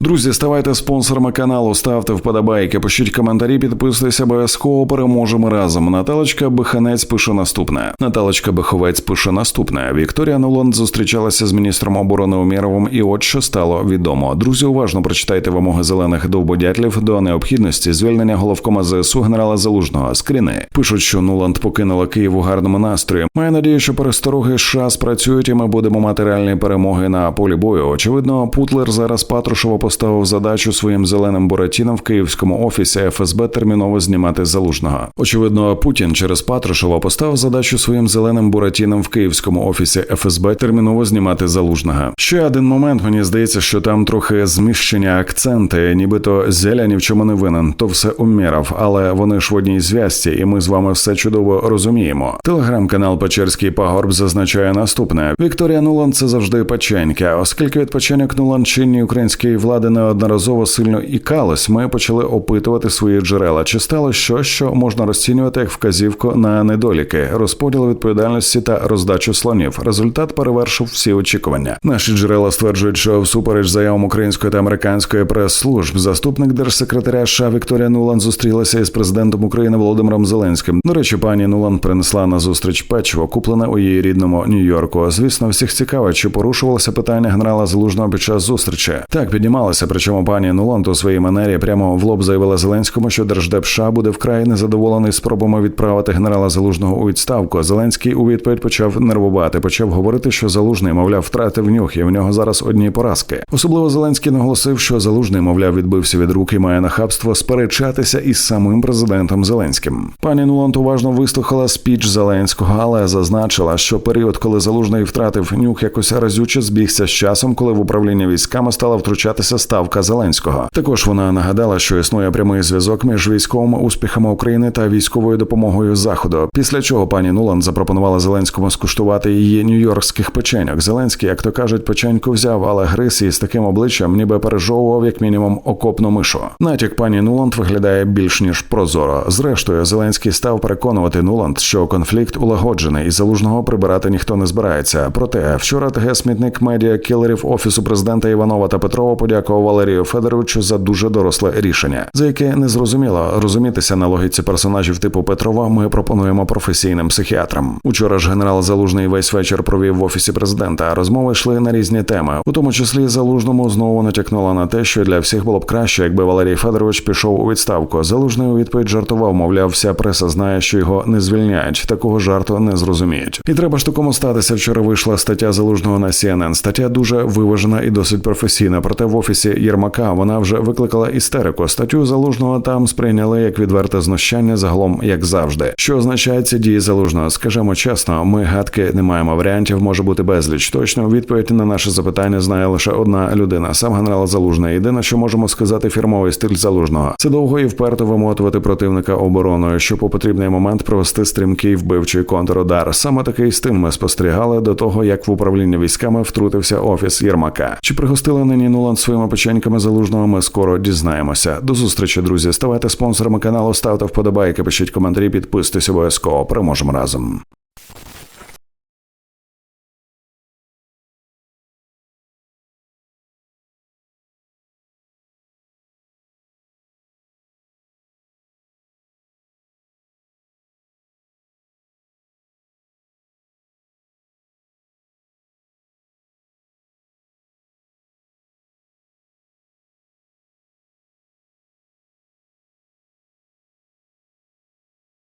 Друзі, ставайте спонсорами каналу, ставте вподобайки, пишіть коментарі, підписуйтесь обов'язково. Переможемо разом. Наталочка Беханець пише наступне. Наталочка Беховець пише наступне. Вікторія Нуланд зустрічалася з міністром оборони Умєровим, і от що стало відомо. Друзі, уважно прочитайте вимоги зелених довбодятлів до необхідності звільнення головкома ЗСУ генерала Залужного. Скріни пишуть, що Нуланд покинула Київ у гарному настрої. Маю надію, що перестороги США спрацюють, і ми будемо мати реальні перемоги на полі бою. Очевидно, Путлер зараз Патрушева поставив задачу своїм зеленим буратінам в київському офісі ФСБ терміново знімати залужного. Очевидно, Путін через Патрушева поставив задачу своїм зеленим буратінам в київському офісі ФСБ терміново знімати залужного. Ще один момент. Мені здається, що там трохи зміщення акценти, нібито зеля ні в чому не винен. То все умірав, але вони ж в одній зв'язці, і ми з вами все чудово розуміємо. Телеграм-канал Печерський пагорб зазначає наступне: Вікторія Нуланд це завжди печенька, оскільки від печеньок Нуланд чинні української влади неодноразово сильно ікалось, ми почали опитувати свої джерела. Чи стало щось, що можна розцінювати як вказівку на недоліки, розподіл відповідальності та роздачу слонів. Результат перевершив всі очікування. Наші джерела стверджують, що всупереч заявам української та американської прес-служб, заступник держсекретаря США Вікторія Нуланд зустрілася із президентом України Володимиром Зеленським. До речі, пані Нуланд принесла на зустріч печиво, куплене у її рідному Нью-Йорку. Звісно, всіх цікавить, чи порушувалося питання генерала Залужного під час зустрічі. Так піднімалося. Причому пані Нуланд у своїй манері прямо в лоб заявила Зеленському, що держдеп США буде вкрай незадоволений спробами відправити генерала Залужного у відставку. Зеленський у відповідь почав нервувати, почав говорити, що залужний, мовляв, втратив нюх, і в нього зараз одні поразки. Особливо Зеленський наголосив, що залужний, мовляв, відбився від рук і має нахабство сперечатися із самим президентом Зеленським. Пані Нуланд уважно вислухала спіч Зеленського, але зазначила, що період, коли залужний втратив нюх, якось разюче збігся з часом, коли в управління військами стала втручатися ставка Зеленського. Також вона нагадала, що існує прямий зв'язок між військовими успіхами України та військовою допомогою заходу. Після чого пані Нуланд запропонувала Зеленському скуштувати її нью-йоркських печеньок. Зеленський, як то кажуть, печеньку взяв, але гриз її з таким обличчям, ніби пережовував як мінімум окопну мишу. Натяк пані Нуланд виглядає більш ніж прозоро. Зрештою, Зеленський став переконувати Нуланд, що конфлікт улагоджений і залужного прибирати ніхто не збирається. Проте вчора ТГ смітник медіа кілерів офісу президента Іванова та Петрова подякував Валерію Федоровичу за дуже доросле рішення, за яке не зрозуміло розумітися на логіці персонажів типу Петрова. Ми пропонуємо професійним психіатрам. Учора ж генерал Залужний весь вечір провів в офісі президента. Розмови йшли на різні теми, у тому числі залужному знову натякнула на те, що для всіх було б краще, якби Валерій Федорович пішов у відставку. Залужний у відповідь жартував, мовляв, вся преса знає, що його не звільняють. Такого жарту не зрозуміють. І треба ж такому статися. Вчора вийшла стаття залужного на CNN. Стаття дуже виважена і досить професійна. Проте в офісі Єрмака вона вже викликала істерику. Статтю залужного там сприйняли як відверте знущання загалом, як завжди. Що означає ці дії залужного? Скажемо чесно, ми гадки не маємо варіантів, може бути безліч. Точно відповідь на наше запитання знає лише одна людина. Сам генерал Залужний. Єдине, що можемо сказати, фірмовий стиль залужного. Це довго і вперто вимотувати противника обороною, щоб у потрібний момент провести стрімкий вбивчий контрудар. Саме такий стиль ми спостерігали до того, як в управління військами втрутився офіс Єрмака. Чи пригостили нині Нуланд своїми печеньками залужного? Ми скоро дізнаємося. До зустрічі, друзі. Ставайте спонсорами каналу, ставте вподобайки, пишіть коментарі, підписуйтесь обов'язково. Переможемо разом.